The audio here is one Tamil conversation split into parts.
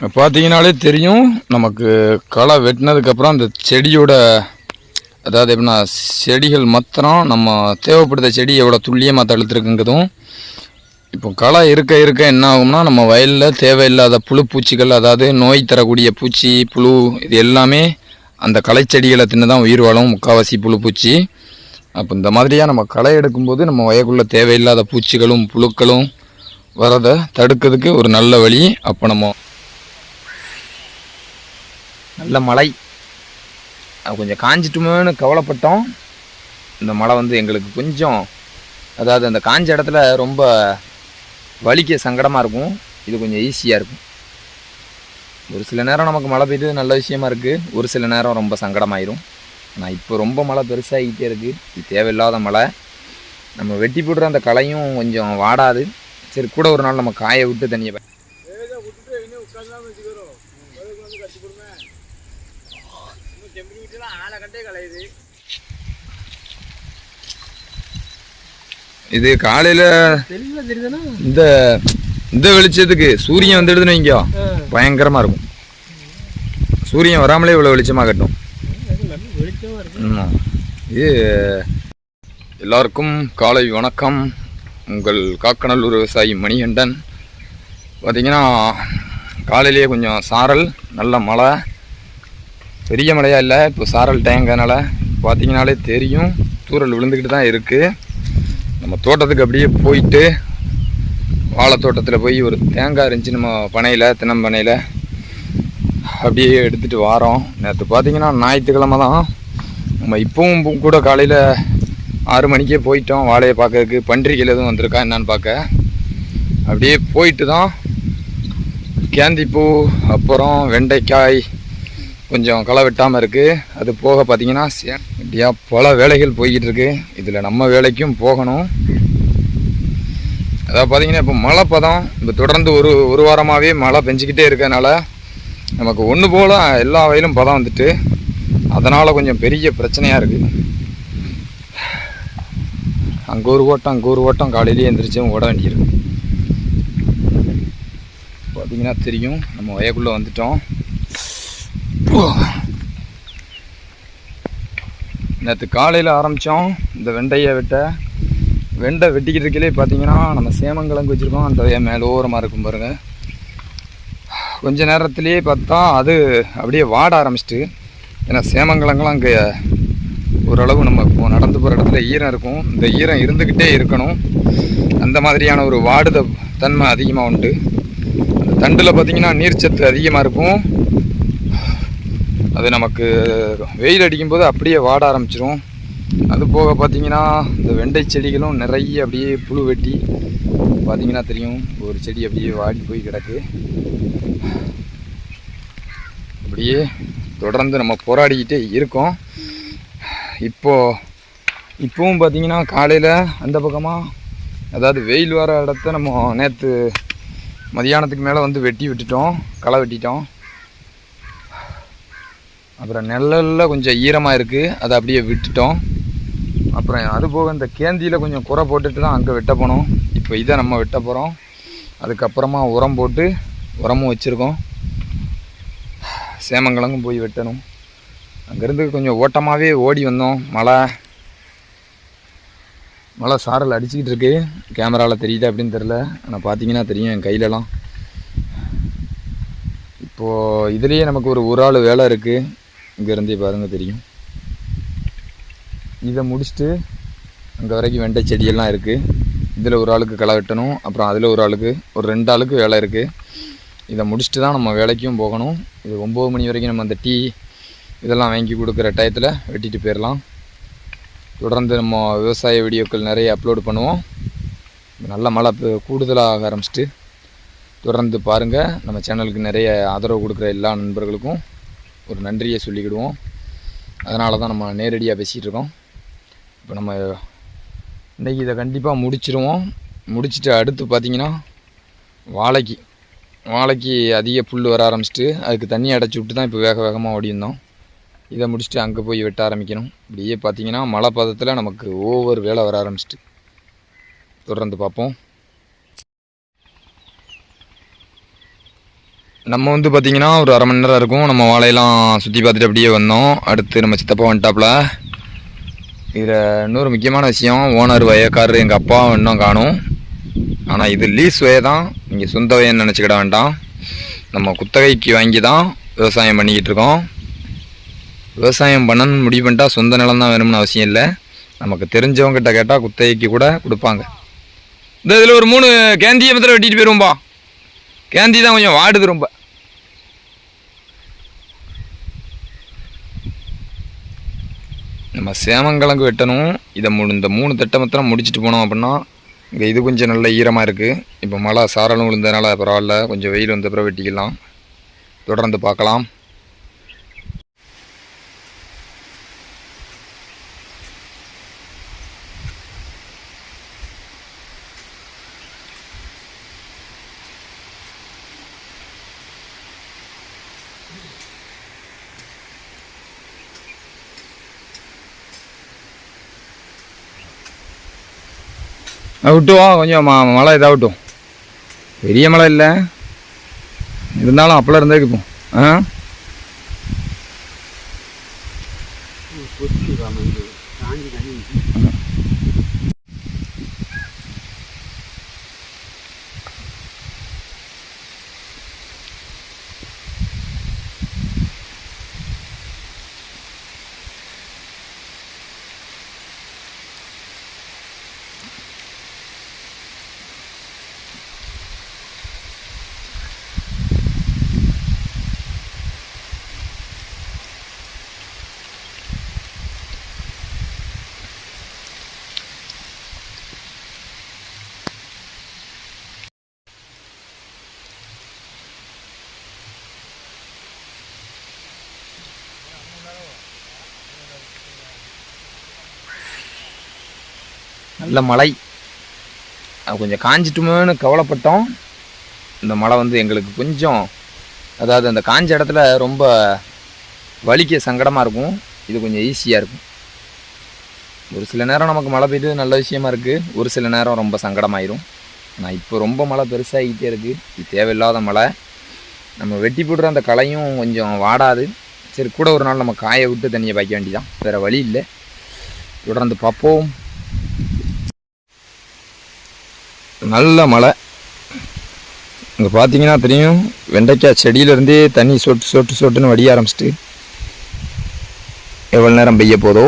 பார்த்தீங்கனாலே தெரியும் நமக்கு களை வெட்டினதுக்கப்புறம் அந்த செடியோட அதாவது எப்படின்னா செடிகள் மாத்திரம் நம்ம தேவைப்படுத செடி எவ்வளோ துல்லியமாக தடுத்துருக்குங்கிறதும் இப்போ களை இருக்க இருக்க என்ன ஆகும்னா நம்ம வயலில் தேவையில்லாத புழு பூச்சிகள் அதாவது நோய் தரக்கூடிய பூச்சி புழு இது எல்லாமே அந்த களைச்செடிகளை தின்னு தான் உயிர் வாழும் முக்கால்வாசி புழு பூச்சி. அப்போ இந்த மாதிரியாக நம்ம களை எடுக்கும்போது நம்ம வயக்குள்ளே தேவையில்லாத பூச்சிகளும் புழுக்களும் வரதை தடுக்கிறதுக்கு ஒரு நல்ல வழி. அப்போ நம்ம நல்ல மழை. அது கொஞ்சம் காஞ்சிட்டுமோன்னு கவலைப்பட்டோம். இந்த மழை வந்து எங்களுக்கு கொஞ்சம் அதாவது அந்த காஞ்ச இடத்துல ரொம்ப வலிக்க சங்கடமாக இருக்கும். இது கொஞ்சம் ஈஸியாக இருக்கும். ஒரு சில நேரம் நமக்கு மழை பெய்யுது நல்ல விஷயமா இருக்குது ஒரு சில நேரம் ரொம்ப சங்கடமாயிரும். ஆனால் இப்போ ரொம்ப மழை பெருசாகிக்கிட்டே இருக்குது இது தேவையில்லாத மழை. நம்ம வெட்டி போடுற அந்த களையும் கொஞ்சம் வாடாது. சரி கூட ஒரு நாள் நம்ம காய விட்டு தண்ணியை ப- இது காலையில் தெரியல தெரியுதுன்னா இந்த இந்த வெளிச்சத்துக்கு சூரியன் வந்துடுதுன்னு வைங்க. பயங்கரமாக இருக்கும். சூரியன் வராமலே இவ்வளோ வெளிச்சமாக கட்டும். இது எல்லாருக்கும் காலை வணக்கம். உங்கள் காக்கநல்லூர் விவசாயி மணிகண்டன். பார்த்தீங்கன்னா காலையிலேயே கொஞ்சம் சாரல் நல்ல மழை. பெரிய மலையாக இல்லை. இப்போ சாரல் டேங்கனால பார்த்தீங்கனாலே தெரியும். தூறல் விழுந்துக்கிட்டு தான் இருக்குது நம்ம தோட்டத்துக்கு அப்படியே போயிட்டு வாழை தோட்டத்தில் போய் ஒரு தேங்காய் இருந்துச்சு நம்ம பனையில் தினம்பனையில் அப்படியே எடுத்துகிட்டு வாரோம். நேற்று பார்த்தீங்கன்னா ஞாயிற்றுக்கிழமை தான். நம்ம இப்போவும் கூட காலையில் ஆறு மணிக்கே போயிட்டோம். வாழையை பார்க்கறதுக்கு பன்றிகள் எதுவும் வந்திருக்கா என்னான்னு பார்க்க அப்படியே போயிட்டு தான். கேந்திப்பூ அப்புறம் வெண்டைக்காய் கொஞ்சம் களை வெட்டாமல் இருக்குது அது போக பார்த்தீங்கன்னா சே- இப்படியா பல வேலைகள் போய்கிட்டு இருக்கு. இதில் நம்ம வேலைக்கும் போகணும். அதாவது பார்த்தீங்கன்னா இப்போ மழை பதம் இப்போ தொடர்ந்து ஒரு ஒரு வாரமாகவே மழை பெஞ்சிக்கிட்டே இருக்கறனால நமக்கு ஒன்று போல் எல்லா வயலும் பதம் வந்துட்டு அதனால் கொஞ்சம் பெரிய பிரச்சனையாக இருக்குது அங்கே ஒரு ஓட்டம் அங்கே ஒரு ஓட்டம் காலையிலேயே எந்திரிச்சும் ஓட வேண்டியிருக்கு. பார்த்தீங்கன்னா தெரியும் நம்ம வயக்குள்ளே வந்துட்டோம். நேற்று காலையில் ஆரம்பித்தோம் இந்த வெண்டையை வெட்ட வெண்டை வெட்டிக்கிட்டு இருக்கையிலே பார்த்தீங்கன்னா நம்ம சேமங்கிழங்கு வச்சுருக்கோம். அந்த மேலோரமாக இருக்கும் பாருங்கள் கொஞ்ச நேரத்துலேயே பார்த்தா அது அப்படியே வாட ஆரம்பிச்சிட்டு ஏன்னா சேமங்கிழங்கெல்லாம் அங்கே ஓரளவு நம்ம இப்போ நடந்து போகிற இடத்துல ஈரம் இருக்கும். இந்த ஈரம் இருந்துக்கிட்டே இருக்கணும். அந்த மாதிரியான ஒரு வாடுத தன்மை அதிகமாக உண்டு. அந்த தண்டில் பார்த்திங்கன்னா நீர்ச்சத்து அதிகமாக இருக்கும். அது நமக்கு வெயில் அடிக்கும்போது அப்படியே வாட ஆரம்பிச்சிரும். அது போக பார்த்தீங்கன்னா இந்த வெண்டை செடிகளும் நிறைய அப்படியே புழு வெட்டி பார்த்தீங்கன்னா தெரியும். ஒரு செடி அப்படியே வாடி போய் கிடக்கு. அப்படியே தொடர்ந்து நம்ம போராடிக்கிட்டே இருக்கோம். இப்போ இப்போவும் பார்த்தீங்கன்னா காலையில் அந்த பக்கமாக அதாவது வெயில் வர இடத்த நம்ம நேற்று மதியானத்துக்கு மேலே வந்து வெட்டி விட்டுட்டோம். களை வெட்டிட்டோம். அப்புறம் நெல்லலில் கொஞ்சம் ஈரமாக இருக்குது அதை அப்படியே விட்டுட்டோம். அப்புறம் அது போக இந்த கேந்தியில் கொஞ்சம் குறை போட்டுட்டு தான் அங்கே வெட்ட போனோம். இப்போ இதை நம்ம வெட்ட போகிறோம் அதுக்கப்புறமா உரம் போட்டு உரமும் வச்சுருக்கோம். சேமங்கிழங்கும் போய் வெட்டணும். அங்கேருந்து கொஞ்சம் ஓட்டமாகவே ஓடி வந்தோம். மழை மழை சாரல் அடிச்சுக்கிட்டு இருக்கு. கேமராவில் தெரியுது அப்படின்னு தெரில ஆனால் பார்த்தீங்கன்னா தெரியும் என் கையிலலாம். இப்போது இதுலேயே நமக்கு ஒரு ஒரு ஆள் வேலை இருக்குது இங்கேருந்தே பாருங்கள் தெரியும். இதை முடிச்சுட்டு அங்கே வரைக்கும் வெண்டை செடியெல்லாம் இருக்குது இதில் ஒரு ஆளுக்கு களை வெட்டணும் அப்புறம் அதில் ஒரு ஆளுக்கு ஒரு ரெண்டு ஆளுக்கு வேலை இருக்குது இதை முடிச்சுட்டு தான் நம்ம வேலைக்கும் போகணும். இது ஒம்பது மணி வரைக்கும் நம்ம அந்த டீ இதெல்லாம் வாங்கி கொடுக்குற டயத்தில் வெட்டிட்டு போயிடலாம் தொடர்ந்து நம்ம விவசாய வீடியோக்கள் நிறைய அப்லோடு பண்ணுவோம். நல்ல மழை கூடுதலாக ஆரம்பிச்சிட்டு தொடர்ந்து பாருங்கள் நம்ம சேனலுக்கு நிறைய ஆதரவு கொடுக்குற எல்லா நண்பர்களுக்கும். ஒரு நன்றியை சொல்லிக்கிடுவோம். அதனால தான் நம்ம நேரடியாக பேசிகிட்டு இருக்கோம் இப்போ நம்ம இன்றைக்கி இதை கண்டிப்பாக முடிச்சிருவோம். முடிச்சுட்டு அடுத்து பார்த்தீங்கன்னா வாழைக்கு. வாழைக்கு அதிக புல் வர ஆரம்பிச்சிட்டு அதுக்கு தண்ணி அடைச்சி விட்டு தான் இப்போ வேக வேகமாக ஓடியிருந்தோம். இதை முடிச்சுட்டு அங்கே போய் வெட்ட ஆரம்பிக்கணும். இப்படியே பார்த்தீங்கன்னா மழை பதத்தில் நமக்கு ஓவர் வேலை வர ஆரம்பிச்சிட்டு. தொடர்ந்து பார்ப்போம். நம்ம வந்து பார்த்திங்கன்னா ஒரு அரை மணி நேரம் இருக்கும். நம்ம வாழையெல்லாம் சுற்றி பார்த்துட்டு அப்படியே வந்தோம். அடுத்து நம்ம சித்தப்பா வந்துட்டாப்புல. இதில் இன்னொரு முக்கியமான விஷயம் ஓனர் வயக்காரர் எங்கள் அப்பா இன்னும் காணும். ஆனால் இது லீஸ் வே தான். நீங்கள் சொந்த வயன்னு நினச்சிக்கிட வேண்டாம். நம்ம குத்தகைக்கு வாங்கி தான் விவசாயம் பண்ணிக்கிட்டு இருக்கோம். விவசாயம் பண்ணணும்னு முடிவு பண்ணிட்டா சொந்த நிலம் தான் வேணும்னு அவசியம் இல்லை. நமக்கு தெரிஞ்சவங்ககிட்ட கேட்டால் குத்தகைக்கு கூட கொடுப்பாங்க. இந்த இதில் ஒரு மூணு கேந்தியை மாத்திரம் வெட்டிட்டு போயிருவோம்பா. கேந்தி தான் கொஞ்சம் வாடுது ரொம்ப. நம்ம சேமங்கிழங்கு வெட்டணும். இதை மு இந்த மூணு தட்டை மாத்திரம் முடிச்சுட்டு போனோம் அப்படின்னா இங்கே இது கொஞ்சம் நல்ல ஈரமாக இருக்குது இப்போ மழை சாரலும் விழுந்ததுனால பரவாயில்ல. கொஞ்சம் வெயில் வந்த பிறகு வெட்டிக்கலாம். தொடர்ந்து பார்க்கலாம். விட்டுவோம் விட்டு கொஞ்சம் மழை மழை இதாகட்டும். பெரிய மழை இல்லை. இருந்தாலும் அப்பெல்லாம் இருந்தே இப்போ. ஆ கொத்தி வந்து காஞ்சி தண்ணி நல்ல மழை. அது கொஞ்சம் காஞ்சிட்டுமோன்னு கவலைப்பட்டோம். இந்த மழை வந்து எங்களுக்கு கொஞ்சம் அதாவது அந்த காஞ்ச இடத்துல ரொம்ப வலிக்க சங்கடமாக இருக்கும். இது கொஞ்சம் ஈஸியாக இருக்கும். ஒரு சில நேரம் நமக்கு மழை பெய்யுது நல்ல விஷயமா இருக்குது ஒரு சில நேரம் ரொம்ப சங்கடமாயிரும். ஆனால் இப்போ ரொம்ப மழை பெருசாகிக்கிட்டே இருக்குது இது தேவையில்லாத மழை. நம்ம வெட்டி போடுற அந்த களையும் கொஞ்சம் வாடாது. சரி கூட ஒரு நாள் நம்ம காய விட்டு தண்ணியை பாய்க்க வேண்டியதான் வேறு வழி இல்லை. தொடர்ந்து பார்ப்போம். நல்ல மழை. இங்கே பார்த்தீங்கன்னா தெரியும் வெண்டைக்காய் செடியிலேருந்தே தண்ணி சொட்டு சொட்டு சொட்டுன்னு வடிய ஆரம்பிச்சிட்டு எவ்வளோ நேரம் பெய்ய போதோ.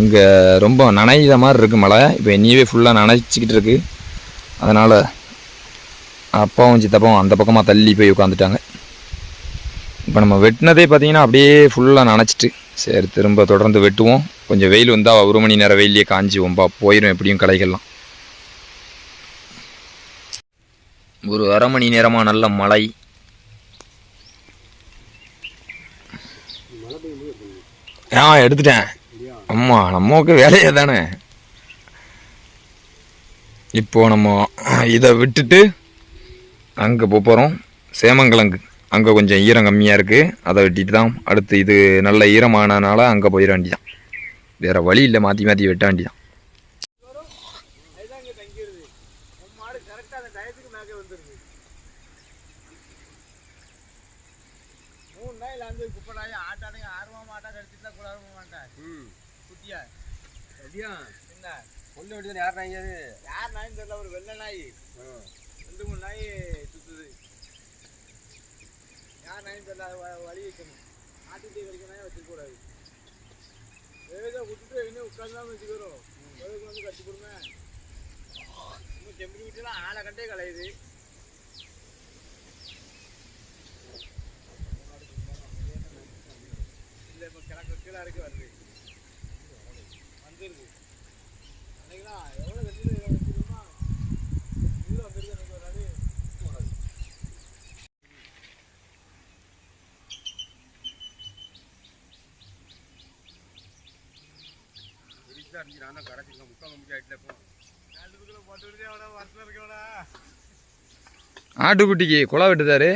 இங்கே ரொம்ப நனைத மாதிரி இருக்குது மழை. இப்போ என்னையவே ஃபுல்லாக நனைச்சிக்கிட்டு இருக்குது அதனால் அப்பாவும் சித்தப்பாவும் அந்த பக்கமாக தள்ளி போய் உட்காந்துட்டாங்க இப்போ நம்ம வெட்டினதே பார்த்திங்கன்னா அப்படியே ஃபுல்லாக நனைச்சிட்டு சரி திரும்ப தொடர்ந்து வெட்டுவோம். கொஞ்சம் வெயில் வந்தால் ஒரு மணி நேரம் வெயிலே காஞ்சிவோம்பா போயிடும் எப்படியும் களைகள்லாம். ஒரு அரை மணி நேரமாக நல்ல மழை. ஆ எடுத்துட்டேன். அம்மா நமக்கு வேலையே தானே. இப்போது நம்ம இதை விட்டுட்டு அங்கே போகிறோம் சேமங்கிழங்கு அங்கே கொஞ்சம் ஈரம் கம்மியாக இருக்குது அதை வெட்டிட்டு தான் அடுத்து இது நல்ல ஈரமானனால அங்கே போயிட வேண்டியதான் வேறு வழி இல்லை மாற்றி மாற்றி வெட்ட விட்டு யார் நாய் தெரியல ஒரு வெள்ளை நாய். ரெண்டு மூணு நாய் சுத்துது. யார் அது வ- வழி வைக்கணும். கடிக்க நாய் வச்சுக்கூடாது ஏதோ விட்டுட்டு இன்னும் உட்காந்து வச்சுக்கிறோம். அதுக்கு வந்து கட்டி கொடுங்க இன்னும் செம்பரி விட்டுலாம் ஆளை கண்டே கலையுது. இல்லை இப்போ கிழக்கு கீழே இறக்கி வருது. வந்துடுது அன்னைக்கெல்லாம் எவ்வளோ வெளியில் చాలా గడప ముక్క ముఖ్య ஆட்டுக்குட்டிக்கு குழா விட்டுதாரு.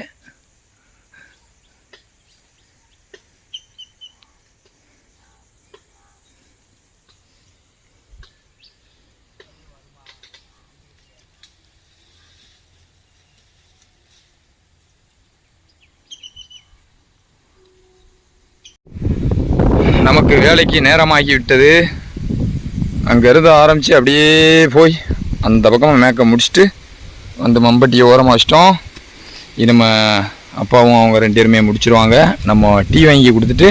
நமக்கு வேலைக்கு நேரமாகிவிட்டது. அங்கேருந்து ஆரம்பித்து அப்படியே போய் அந்த பக்கமாக மேக்க முடிச்சுட்டு வந்து மம்பட்டியை ஓரமாக வச்சிட்டோம். இனிமே அப்பாவும் அவங்க ரெண்டு பேருமே முடிச்சிருவாங்க. நம்ம டீ வாங்கி கொடுத்துட்டு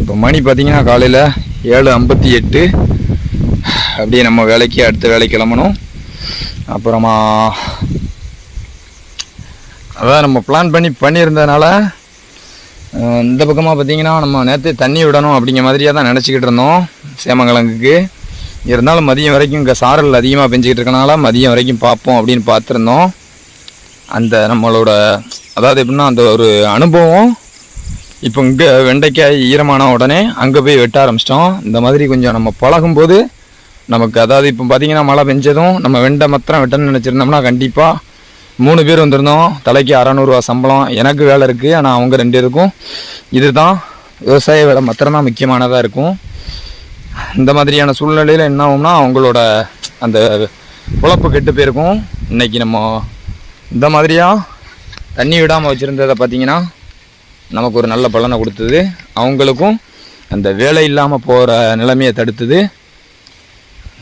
இப்போ மணி பார்த்தீங்கன்னா காலையில் ஏழு ஐம்பத்தி எட்டு. அப்படியே நம்ம வேலைக்கு அடுத்த வேலைக்கு கிளம்பணும். அப்புறமா அதான் நம்ம பிளான் பண்ணி பண்ணியிருந்ததுனால இந்த பக்கமாக பார்த்திங்கன்னா நம்ம நேற்று தண்ணி விடணும் அப்படிங்கிற மாதிரியாக தான் நினச்சிக்கிட்டு இருந்தோம். சேமங்கிழங்குக்கு இருந்தாலும் மதியம் வரைக்கும் இங்கே சாரல் அதிகமாக பெஞ்சிக்கிட்டு இருக்கனால மதியம் வரைக்கும் பார்ப்போம் அப்படின்னு பார்த்துருந்தோம். அந்த நம்மளோட அதாவது எப்படின்னா அந்த ஒரு அனுபவம் இப்போ இங்கே வெண்டைக்காய் ஈரமான உடனே அங்கே போய் வெட்ட ஆரம்பிச்சிட்டோம். இந்த மாதிரி கொஞ்சம் நம்ம பழகும்போது நமக்கு அதாவது இப்போ பார்த்தீங்கன்னா மழை பெஞ்சதும் நம்ம வெண்டை மாத்திரம் வெட்டணும்னு நினச்சிருந்தோம்னா கண்டிப்பாக மூணு பேர் வந்திருந்தோம். தலைக்கு அறநூறுவா சம்பளம். எனக்கு வேலை இருக்குது ஆனால் அவங்க ரெண்டு பேருக்கும் இதுதான் விவசாய வேலை மாத்திரம்தான் முக்கியமானதாக இருக்கும். இந்த மாதிரியான சூழ்நிலையில் என்ன ஆகும்னா அவங்களோட அந்த உழப்பு கெட்டு போயிருக்கும். இன்னைக்கு நம்ம இந்த மாதிரியாக தண்ணி விடாமல் வச்சுருந்ததை பார்த்தீங்கன்னா நமக்கு ஒரு நல்ல பலனை கொடுத்தது. அவங்களுக்கும் அந்த வேலை இல்லாமல் போகிற நிலைமையை தடுத்தது.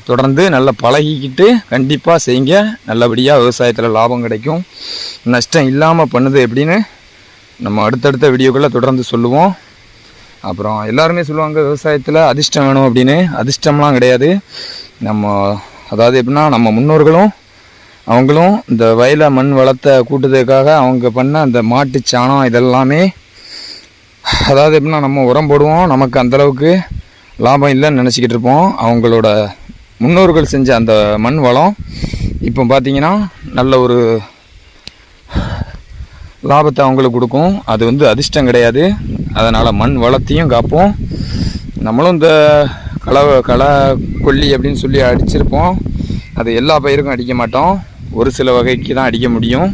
தொடர்ந்து நல்லா பழகிக்கிட்டு கண்டிப்பாக செய்யுங்க. நல்லபடியாக விவசாயத்தில் லாபம் கிடைக்கும். நஷ்டம் இல்லாமல் பண்ணுது எப்படின்னு நம்ம அடுத்தடுத்த வீடியோக்களை தொடர்ந்து சொல்லுவோம். அப்புறம் எல்லாருமே சொல்லுவாங்க விவசாயத்தில் அதிர்ஷ்டம் வேணும் அப்படின்னு. அதிர்ஷ்டம்லாம் கிடையாது. நம்ம அதாவது எப்படின்னா நம்ம முன்னோர்களும் அவங்களும் இந்த வயலை மண் வளத்தை கூட்டுறதுக்காக அவங்க பண்ண அந்த மாட்டு சாணம் இதெல்லாமே அதாவது எப்படின்னா நம்ம உரம் போடுவோம். நமக்கு அந்தளவுக்கு லாபம் இல்லைன்னு நினச்சிக்கிட்டு இருப்போம். அவங்களோட முன்னோர்கள் செஞ்ச அந்த மண் வளம் இப்போ பார்த்தீங்கன்னா நல்ல ஒரு லாபத்தை அவங்களுக்கு கொடுக்கும். அது வந்து அதிர்ஷ்டம் கிடையாது. அதனால் மண் வளத்தையும் காப்போம். நம்மளும் இந்த களை களை கொல்லி அப்படின்னு சொல்லி அடிச்சிருப்போம். அது எல்லா பயிருக்கும் அடிக்க மாட்டோம். ஒரு சில வகைக்கு தான் அடிக்க முடியும்.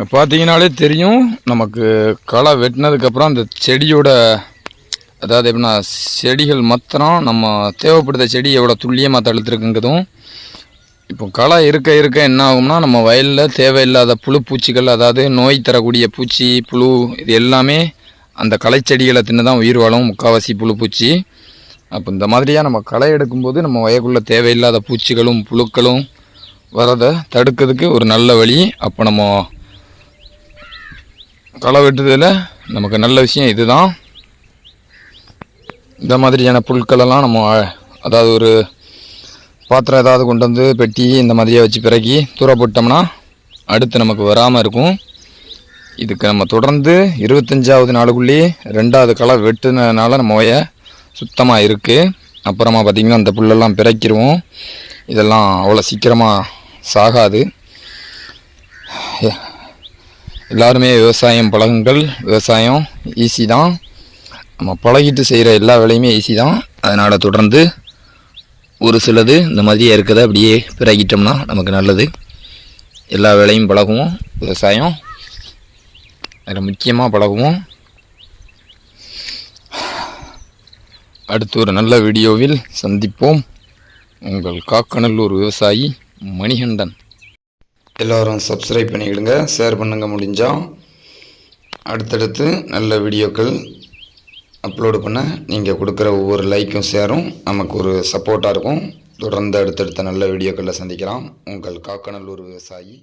பார்த்தீங்கனாலே தெரியும் நமக்கு களை வெட்டினதுக்கப்புறம் அந்த செடியோட அதாவது எப்படின்னா செடிகள் மாத்திரம் நம்ம தேவைப்படுத்த செடி எவ்வளோ துல்லியமாக தடுத்துருக்குங்கிறதும் இப்போ களை இருக்க இருக்க என்ன ஆகும்னா நம்ம வயலில் தேவையில்லாத புழு பூச்சிகள் அதாவது நோய் தரக்கூடிய பூச்சி புழு இது எல்லாமே அந்த களை செடிகளை தின்னு தான் உயிர் வாழும் முக்கால்வாசி புழு பூச்சி. அப்போ இந்த மாதிரியாக நம்ம களை எடுக்கும்போது நம்ம வயக்குள்ளே தேவையில்லாத பூச்சிகளும் புழுக்களும் வரதை தடுக்கிறதுக்கு ஒரு நல்ல வழி. அப்போ நம்ம களை வெட்டுறதுல நமக்கு நல்ல விஷயம் இதுதான். இந்த மாதிரியான புல்களெல்லாம் நம்ம அதாவது ஒரு பாத்திரம் ஏதாவது கொண்டு வந்து பெட்டி இந்த மாதிரியே வச்சு பிறக்கி தூர போட்டோம்னா அடுத்து நமக்கு வராமல் இருக்கும். இதுக்கு நம்ம தொடர்ந்து இருபத்தஞ்சாவது நாளுக்குள்ளேயே ரெண்டாவது களை வெட்டுனதுனால நம்ம வய சுத்தமாக இருக்குது அப்புறமா பார்த்திங்கன்னா அந்த புல்லெல்லாம் பிறக்கிடுவோம் இதெல்லாம் அவ்வளோ சீக்கிரமாக சாகாது. எல்லாருமே விவசாயம் பழகுங்கள். விவசாயம் ஈஸி தான். நம்ம பழகிட்டு செய்கிற எல்லா வேலையுமே ஈஸி தான். அதனால் தொடர்ந்து ஒரு சிலது இந்த மாதிரியே இருக்கிறத அப்படியே பிறகிட்டோம்னா நமக்கு நல்லது. எல்லா வேலையும் பழகுவோம். விவசாயம் அதில் முக்கியமாக பழகுவோம். அடுத்து ஒரு நல்ல வீடியோவில் சந்திப்போம். உங்கள் காக்கநல்லூர் விவசாயி மணிகண்டன். எல்லோரும் சப்ஸ்கிரைப் பண்ணிக்கிடுங்க ஷேர் பண்ணுங்க முடிஞ்சால் அடுத்தடுத்து நல்ல வீடியோக்கள் அப்லோடு பண்ண நீங்கள் கொடுக்குற ஒவ்வொரு லைக்கும் ஷேரும் நமக்கு ஒரு சப்போர்ட்டாக இருக்கும். தொடர்ந்து அடுத்தடுத்த நல்ல வீடியோக்களில் சந்திக்கலாம். உங்கள் காக்கநல்லூர் விவசாயி.